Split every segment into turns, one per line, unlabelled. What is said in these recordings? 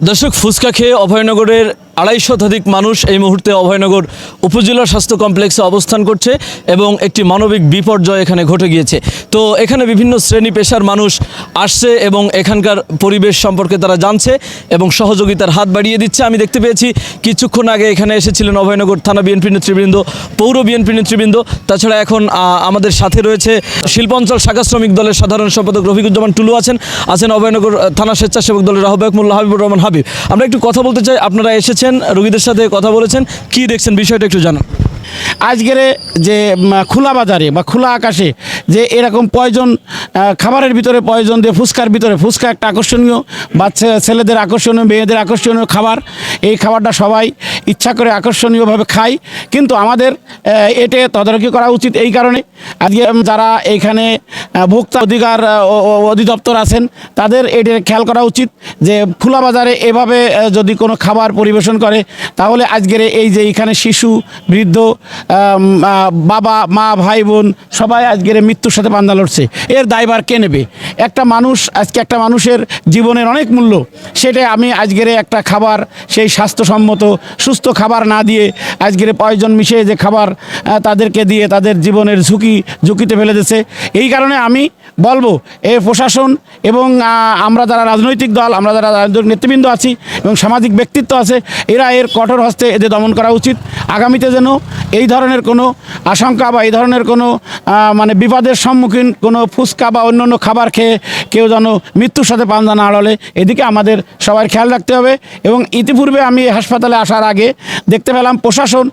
দর্শক ফুচকা খেয়ে অভয়নগরের আড়াই শতাধিক মানুষ এই মুহূর্তে অভয়নগর উপজেলা স্বাস্থ্য কমপ্লেক্সে অবস্থান করছে এবং একটি মানবিক বিপর্যয় এখানে ঘটে গিয়েছে। তো এখানে বিভিন্ন শ্রেণি পেশার মানুষ আসছে এবং এখানকার পরিবেশ সম্পর্কে তারা জানছে এবং সহযোগিতার হাত বাড়িয়ে দিচ্ছে। আমি দেখতে পেয়েছি, কিছুক্ষণ আগে এখানে এসেছিলেন অভয়নগর থানা বিএনপি নেতৃবৃন্দ, পৌর বিএনপি নেতৃবৃন্দ। তাছাড়া এখন আমাদের সাথে রয়েছে শিল্পাঞ্চল শাখা শ্রমিক দলের সাধারণ সম্পাদক রফিকুজ্জামান টুলু আছেন আছেন অভয়নগর থানা স্বেচ্ছাসেবক দলের আহ্বায়ক মোল্লা হাবিবুর রহমান হাবিব। আমরা একটু কথা বলতে চাই, আপনারা এসেছেন রোগীদের সাথে কথা বলেছেন। কি দেখছেন, বিষয়টা একটু জানো
আজকের যে খোলা বাজারে বা খোলা আকাশে যে এরকম প্রয়োজন খাবারের ভিতরে প্রয়োজন দিয়ে ফুচকার ভিতরে, ফুচকা একটা আকর্ষণীয় বাচ্চা ছেলেদের আকর্ষণীয়, মেয়েদের আকর্ষণীয় খাবার। এই খাবারটা সবাই ইচ্ছা করে আকর্ষণীয়ভাবে খায়। কিন্তু আমাদের এটে তদারকি করা উচিত এই কারণে। আজকে যারা এইখানে ভোক্তা অধিকার অধিদপ্তর আছেন, তাদের এটা খেয়াল করা উচিত যে খোলা বাজারে এভাবে যদি কোনো খাবার পরিবেশন করে, তাহলে আজকের এই যে এখানে শিশু, বৃদ্ধ বাবা, মা, ভাই, বোন, সবাই আজকের মৃত্যুর সাথে পান্দা লড়ছে। এর দায়ভার কে নেবে? একটা মানুষ, আজকে একটা মানুষের জীবনের অনেক মূল্য সেটা আমি আজকের একটা খাবার, সেই স্বাস্থ্যসম্মত, সুস্থ খাবার না দিয়ে আজকের প্রয়োজন মিশিয়ে যে খাবার তাদেরকে দিয়ে তাদের জীবনের ঝুঁকি, ঝুঁকিতে ফেলে দিচ্ছে এই কারণে আমি বলব, এ প্রশাসন এবং আমরা যারা রাজনৈতিক দল, আমরা যারা রাজনৈতিক নেতৃবৃন্দ আছি এবং সামাজিক ব্যক্তিত্ব আছে, এরা এর কঠোর হস্তে এদের দমন করা উচিত। আগামীতে যেন এই ধরনের কোনো আশঙ্কা বা এই ধরনের কোনো মানে বিপদের সম্মুখীন কোনো ফুচকা বা অন্য অন্য খাবার খেয়ে কেউ যেন মৃত্যুর সাথে পান্দা না আড়লে এদিকে আমাদের সবার খেয়াল রাখতে হবে। এবং ইতিপূর্বে আমি হাসপাতালে আসার আগে দেখতে পেলাম প্রশাসন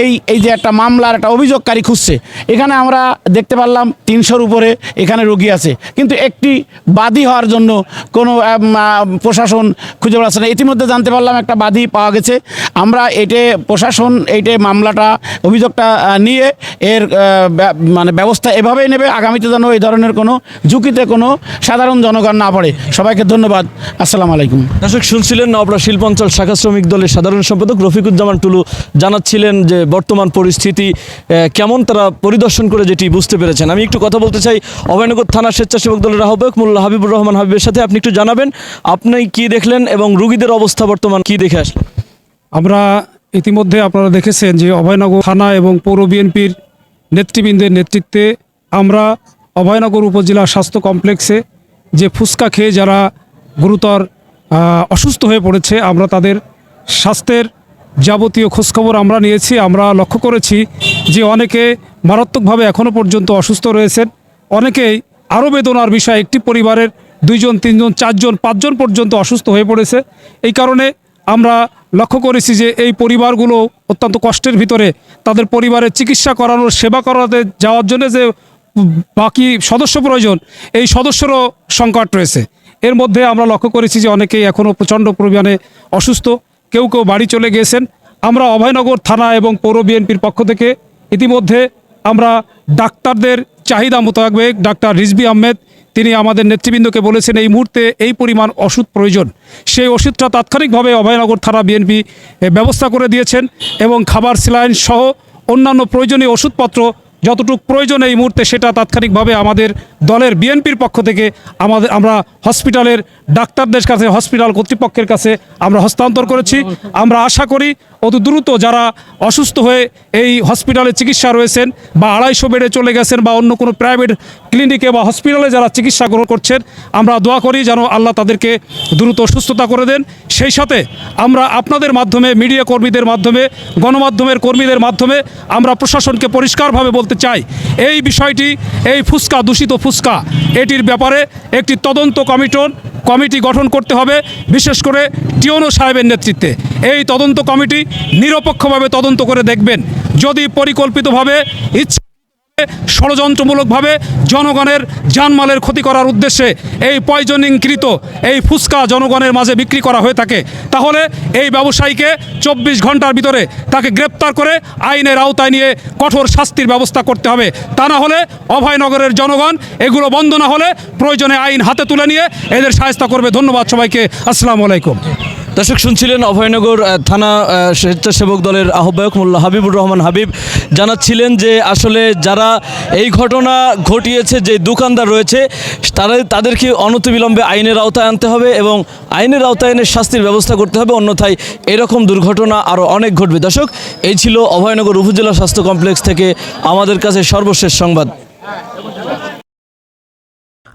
এই এই যে একটা মামলার একটা অভিযোগকারী খুঁজছে। এখানে আমরা দেখতে পারলাম তিনশোর উপরে এখানে রোগী আছে। কিন্তু একটি বাদী হওয়ার জন্য কোনো প্রশাসন খুঁজে বেড়াচ্ছে না। ইতিমধ্যে জানতে পারলাম একটা বাদী পাওয়া গেছে। আমরা এটে প্রশাসন এইটে মামলাটা অভিযোগটা নিয়ে এর ব্যা- মানে ব্যবস্থা এভাবেই নেবে। আগামীতে যেন এই ধরনের কোনো ঝুঁকিতে কোনো সাধারণ জনগণ না পড়ে। সবাইকে ধন্যবাদ। আসসালামু আলাইকুম।
দর্শক শুনছিলেন নবলা শিল্পাঞ্চল শাখা শ্রমিক দলের সাধারণ সম্পাদক রফিকুজ্জামান টুলু জানাচ্ছিলেন যে বর্তমান পরিস্থিতি কেমন তারা পরিদর্শন করে যেটি বুঝতে পেরেছেন। আমি একটু কথা বলতে চাই অভয়নগর থানা স্বেচ্ছাসেবক দলের আহ্বায়ক মোল্লা হাবিবুর রহমান হাবিবের সাথে। আপনি একটু জানাবেন আপনি কি দেখলেন এবং রুগীদের অবস্থা বর্তমান কি দেখে আসলেন?
আমরা ইতিমধ্যে আপনারা দেখেছেন যে অভয়নগর থানা এবং পৌর বিএনপির নেতৃবৃন্দের নেতৃত্বে আমরা অভয়নগর উপজেলা স্বাস্থ্য কমপ্লেক্সে যে ফুচকা খেয়ে যারা গুরুতর অসুস্থ হয়ে পড়েছে, আমরা তাদের স্বাস্থ্যের যাবতীয় খোঁজখবর আমরা নিয়েছি। আমরা লক্ষ্য করেছি যে অনেকে মারাত্মকভাবে এখনও পর্যন্ত অসুস্থ রয়েছেন। অনেকেই আরও বেদনার বিষয়, একটি পরিবারের দুইজন, তিনজন, চারজন, পাঁচজন পর্যন্ত অসুস্থ হয়ে পড়েছে। এই কারণে আমরা লক্ষ্য করেছি যে এই পরিবারগুলো অত্যন্ত কষ্টের ভিতরে। তাদের পরিবারের চিকিৎসা করানোর, সেবা করাতে যাওয়ার জন্য যে বাকি সদস্য প্রয়োজন, এই সদস্যরও সংকট রয়েছে। এর মধ্যে আমরা লক্ষ্য করেছি যে অনেকেই এখনও প্রচণ্ড পরিমাণে অসুস্থ, কেউ কেউ বাড়ি চলে গিয়েছেন। আমরা অভয়নগর থানা এবং পৌর বিএনপির পক্ষ থেকে ইতিমধ্যে আমরা ডাক্তারদের চাহিদা মোতাবেক, ডাক্তার রিজবি আহমেদ তিনি আমাদের নেতৃবৃন্দকে বলেছেন, এই মুহূর্তে এই পরিমাণ ওষুধ প্রয়োজন। সেই ওষুধটা তাৎক্ষণিকভাবে অভয়নগর থানা বিএনপি ব্যবস্থা করে দিয়েছেন এবং খাবার স্যালাইন সহ অন্যান্য প্রয়োজনীয় ওষুধপত্র যতটুকু প্রয়োজন এই মুহূর্তে সেটা তাৎক্ষণিকভাবে আমাদের দলের বিএনপির পক্ষ থেকে আমাদের, আমরা হসপিটালের ডাক্তারদের কাছে, হসপিটাল কর্তৃপক্ষের কাছে আমরা হস্তান্তর করেছি। আমরা আশা করি অতি দ্রুত যারা অসুস্থ হয়ে এই হসপিটালে চিকিৎসা রয়েছেন বা আড়াইশো বেডে চলে গেছেন বা অন্য কোনো প্রাইভেট ক্লিনিকে বা হসপিটালে যারা চিকিৎসা গ্রহণ করছেন, আমরা দোয়া করি যেন আল্লাহ তাদেরকে দ্রুত সুস্থতা করে দেন। সেই সাথে আমরা আপনাদের মাধ্যমে, মিডিয়া কর্মীদের মাধ্যমে, গণমাধ্যমের কর্মীদের মাধ্যমে আমরা প্রশাসনকে পরিষ্কারভাবে বলতে চাই, এই বিষয়টি, এই ফুসকা দূষিত ফুসকা এটির ব্যাপারে একটি তদন্ত কমিটন কমিটি গঠন করতে হবে, বিশেষ করে টিওনো সাহেবের নেতৃত্বে। এই তদন্ত কমিটি নিরপেক্ষভাবে তদন্ত করে দেখবেন। যদি পরিকল্পিতভাবে ইচ্ছা ষড়যন্ত্রমূলকভাবে জনগণের জানমালের ক্ষতি করার উদ্দেশ্যে এই পয়জনিংকৃত এই ফুসকা জনগণের মাঝে বিক্রি করা হয়ে থাকে। তাহলে এই ব্যবসায়ীকে চব্বিশ ঘণ্টার ভিতরে তাকে গ্রেপ্তার করে আইনের আওতায় নিয়ে কঠোর শাস্তির ব্যবস্থা করতে হবে। তা না হলে অভয়নগরের জনগণ এগুলো বন্ধ না হলে প্রয়োজনে আইন হাতে তুলে নিয়ে এদের সাহায্য করবে। ধন্যবাদ সবাইকে। আসসালামু আলাইকুম।
দর্শক, শুনছিলেন অভয়নগর থানা স্বেচ্ছাসেবক দলের আহ্বায়ক মোল্লা হাবিবুর রহমান হাবিব জানাচ্ছিলেন যে আসলে যারা এই ঘটনা ঘটিয়েছে, যে দোকানদার রয়েছে, তারা, তাদেরকে অনতিবিলম্বে আইনের আওতায় আনতে হবে এবং আইনের আওতায় এনে শাস্তির ব্যবস্থা করতে হবে। অন্যথায় এরকম দুর্ঘটনা আরও অনেক ঘটবে। দর্শক, এই ছিল অভয়নগর উপজেলা স্বাস্থ্য কমপ্লেক্স থেকে আমাদের কাছে সর্বশেষ সংবাদ।